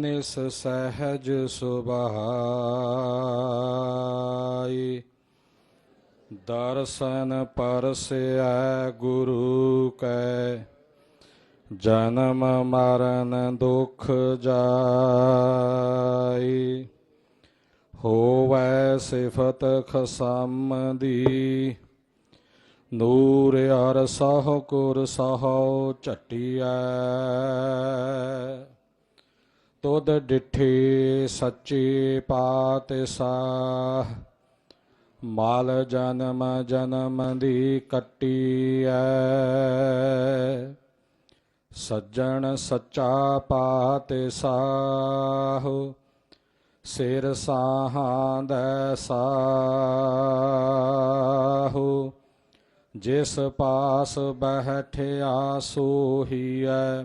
ਨਿਸ ਸਹਿਜ ਸੁਭਾਈ। ਦਰਸ਼ਨ ਪਰਸੈ ਗੁਰੂ ਕੈ। ਜਨਮ ਮਰਨ ਦੁਖ ਜਾਈ। ਹੋਵੈ ਸਿਫਤ ਖਸਮ ਦੀ ਨੂਰ ਅਰ ਸਾਹ ਕੁਰ ਸਹੁ ਝਟਿਐ। ਤੁਧ ਡਿਠੇ ਸੱਚੇ ਪਾਤਸ਼ਾਹ ਮਾਲ ਜਨਮ ਜਨਮ ਦੀ ਕੱਟੀਐ। ਸੱਜਣ ਸੱਚਾ ਪਾਤਸ਼ਾਹ ਸਿਰ ਸਾਹਾਂ ਦਾ ਸਾਹੂ। ਜਿਸ ਪਾਸ ਬਹਿਠਿਆ ਸੋਹੀਐ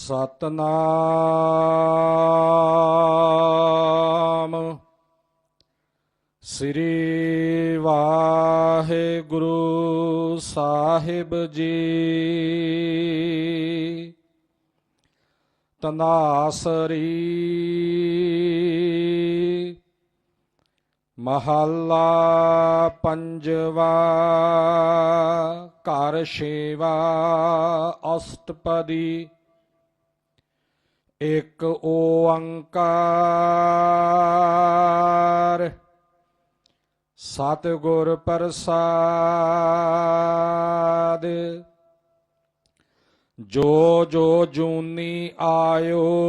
ਸਤਨਾਮ। ਸ੍ਰੀ ਵਾਹਿਗੁਰੂ ਸਾਹਿਬ ਜੀ। ਤਨਾਸਰੀ ਮਹੱਲਾ ਪੰਜਵਾ ਘਰ ਸ਼ੇਵਾ ਅਸ਼ਟਪਦੀ ਇਕ ਓੰਕਾਰ। ਸਤਿਗੁਰ ਪ੍ਰਸਾਦ। ਜੋ ਜੋ ਜੂਨੀ ਆਇਓ,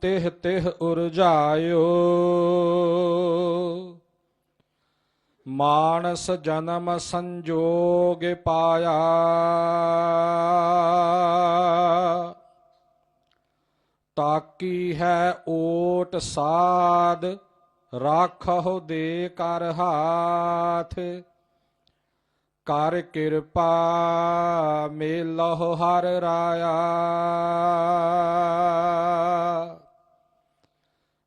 ਤਿਹ ਤਿਹ ਉਰਜਾਇਓ। ਮਾਨਸ ਜਨਮ ਸੰਜੋਗ ਪਾਇਆ। ਤਾਕੀ ਹੈ ਓਟ ਸਾਧ ਰਾਖਹੁ ਦੇ ਕਰ ਹਾਥ ਕਰ ਕਿਰਪਾ ਮੇਲਹੁ ਹਰ ਰਾਇਆ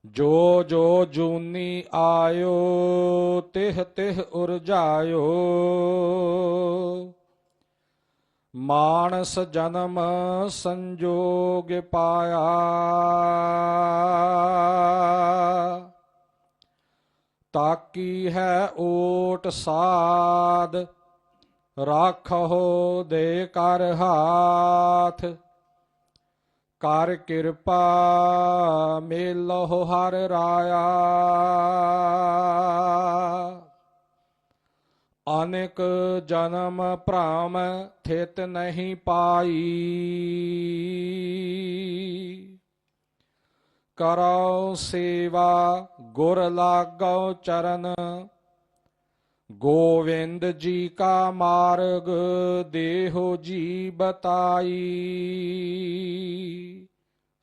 ਜੋ ਜੋ ਜੂਨੀ ਆਇਓ ਤਿਹ ਤਿਹ ਉਰਜਾਇਓ ਮਾਨਸ ਜਨਮ ਸੰਜੋਗ ਪਾਇਆ। ਤਾਕੀ ਹੈ ਓਟ ਸਾਧ ਰਾਖੋ ਦੇ ਕਰ ਹਾਥ। ਕਰ ਕਿਰਪਾ ਮੇਲਹੁ ਹਰ ਰਾਇਆ। ਅਨੇਕ ਜਨਮ ਭ੍ਰਮ ਥਿਤ ਨਹੀਂ ਪਾਈ। ਕਰੋ ਸੇਵਾ, ਗੁਰ ਲਾਗੋ ਚਰਨ। ਗੋਵਿੰਦ ਜੀ ਕਾ ਮਾਰਗ, ਦੇਹੋ ਜੀ ਬਤਾਈ।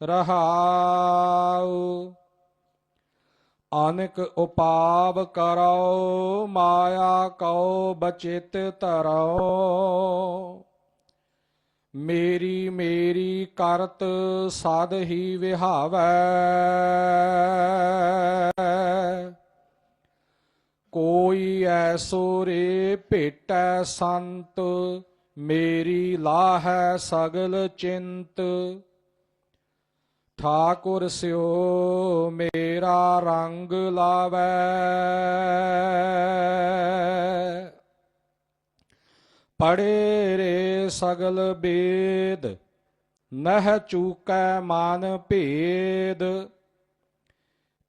ਰਹਾਉ ਅਨਕ ਉਪਾਵ ਕਰੋ, ਮਾਇਆ ਕਉ, ਬਚਿਤ ਧਰੋ ਮੇਰੀ ਮੇਰੀ ਕਰਤ ਸਦ ਹੀ ਵਿਹਾਵੈ। ਕੋਈ ਐਸੋ ਰੇ ਭੇਟੈ ਸੰਤ, ਮੇਰੀ ਲਾਹੈ ਸਗਲ ਚਿੰਤ। ਠਾਕੁਰ ਸਿਓ ਮੇਰਾ ਰੰਗ ਲਾਵੈ। ਪੜੇ ਰੇ ਸਗਲ ਬੇਦ, ਨਹ ਚੂਕੈ ਮਨ ਭੇਦ।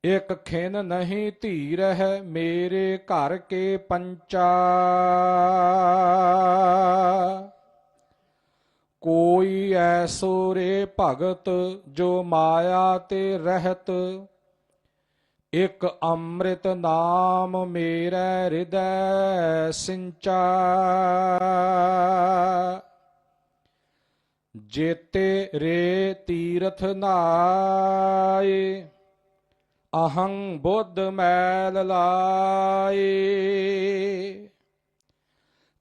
ਇਕ ਖਿਨ ਨਹੀਂ ਧੀ ਰਹਿ ਮੇਰੇ ਘਰ ਕੇ ਪੰਚਾ। ਕੋਈ ਐਸੋ ਰੇ ਭਗਤ ਜੋ ਮਾਇਆ ਤੇ ਰਹਿਤ। ਇਕ ਅੰਮ੍ਰਿਤ ਨਾਮ ਮੇਰੇ ਹਿਰਦੈ ਸਿੰਚਾ। ਜੇਤੇ ਰੇ ਤੀਰਥ ਨਾਏ, ਅਹੰ ਬੁੱਧ ਮੈਲ ਲਾਏ।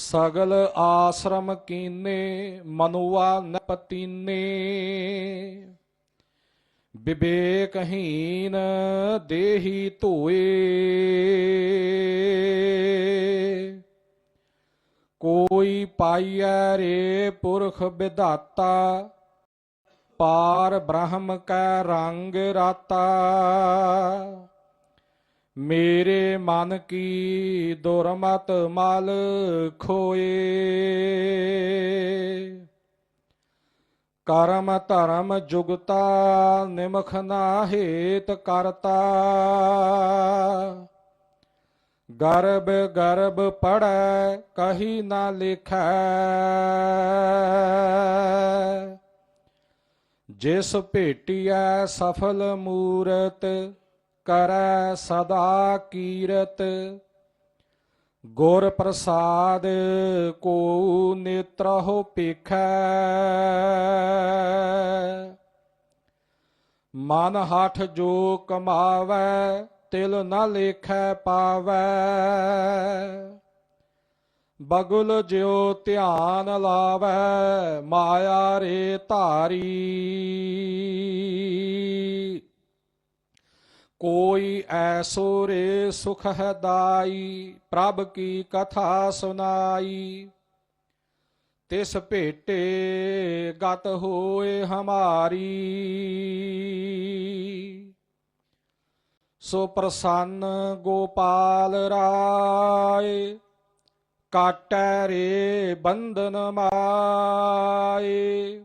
ਸਗਲ ਆਸ਼ਰਮ ਕੀਨੇ, ਮਨੁਆ ਨ ਪਤੀਨੇ। ਵਿਵੇਕਹੀਨ ਦੇਹੀ ਧੋਏ। ਕੋਈ ਪਾਈਐ ਰੇ ਪੁਰਖ ਵਿਧਾਤਾ, ਪਾਰ ਬ੍ਰਹਮ ਕੈ ਰੰਗ ਰਾਤਾ। ਮੇਰੇ ਮਨ ਕੀ ਦੁਰਮਤ ਮਲ ਖੋਏ। ਕਰਮ ਧਰਮ ਜੁਗਤਾ ਨਿਮਖ ਨਾ ਹੇਤ ਕਰਤਾ। ਗਰਬ ਗਰਬ ਪੜੈ ਕਹੀ ਨਾ ਲਿਖੈ। ਜਿਸ ਭੇਟੀਐ ਸਫਲ ਮੂਰਤ ਕਰੈ ਸਦਾ ਕੀਰਤ, ਗੁਰ ਪ੍ਰਸਾਦ ਕੋ ਨੇਤਰਹੁ ਪੇਖੈ ਮਨ ਹਠ ਜੋ ਕਮਾਵੈ, ਤਿਲ ਨ ਲੇਖੈ ਪਾਵੈ। ਬਗੁਲ ਜਿਉ ਧਿਆਨ ਲਾਵੈ, ਮਾਇਆ ਰੇ ਧਾਰੀ। ਕੋਈ ਐਸੋ ਰੇ ਸੁਖ ਹੈ ਪ੍ਰਭ ਕੀ ਕਥਾ ਸੁਨਾਈ। ਤਿਸ ਭੇਟੇ ਗਤ ਹੋਏ ਹਮਾਰੀ। ਸੋ ਪ੍ਰਸੰਨ ਗੋਪਾਲ ਰਾਏ, ਕਾਟੈ ਰੇ ਬੰਧਨ ਮਾਏ।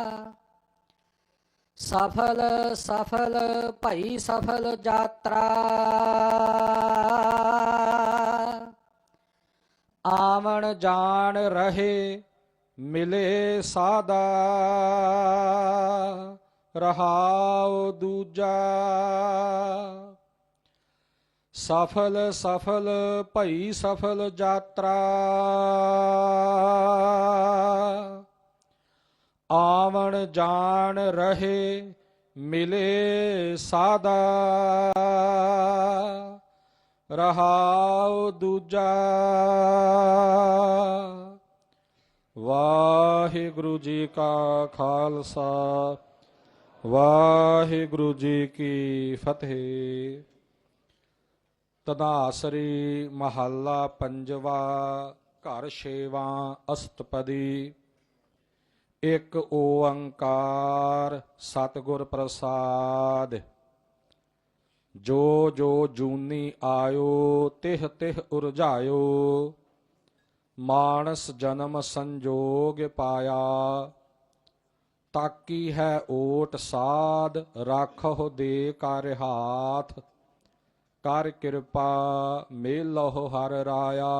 ਸਫਲ ਸਫਲ ਭਈ ਸਫਲ ਯਾਤਰਾ। ਆਵਣ ਜਾਣ ਰਹੇ ਮਿਲੇ ਸਾਦਾ। ਰਹਾਉ ਦੂਜਾ। ਸਫਲ ਸਫਲ ਭਈ ਸਫਲ ਯਾਤਰਾ। ਆਵਣ ਜਾਣ ਰਹੇ ਮਿਲੇ ਸਾਦਾ। ਰਹਾਉ ਦੂਜਾ। ਵਾਹਿਗੁਰੂ ਜੀ ਕਾ ਖਾਲਸਾ, ਵਾਹਿਗੁਰੂ ਜੀ ਕੀ ਫਤਿਹ। ਤਦਾਸਰੀ ਮਹੱਲਾ ਪੰਜਵਾ, ਘਰ ਛੇਵਾ ਅਸਤਪਦੀ। ਇੱਕ ਓੰਕਾਰ ਸਤਿਗੁਰ ਪ੍ਰਸਾਦ। ਜੋ ਜੋ ਜੂਨੀ ਆਇਓ, ਤਿਹ ਤਿਹ ਉਰਝਾਇਓ ਮਾਨਸ ਜਨਮ ਸੰਜੋਗ ਪਾਇਆ। ਤਾਕੀ ਹੈ ਓਟ ਸਾਧ ਰਾਖੋ ਦੇ ਕਰ ਹਾਥ। ਕਰ ਕਿਰਪਾ ਮੇਲਹੁ ਹਰ ਰਾਇਆ।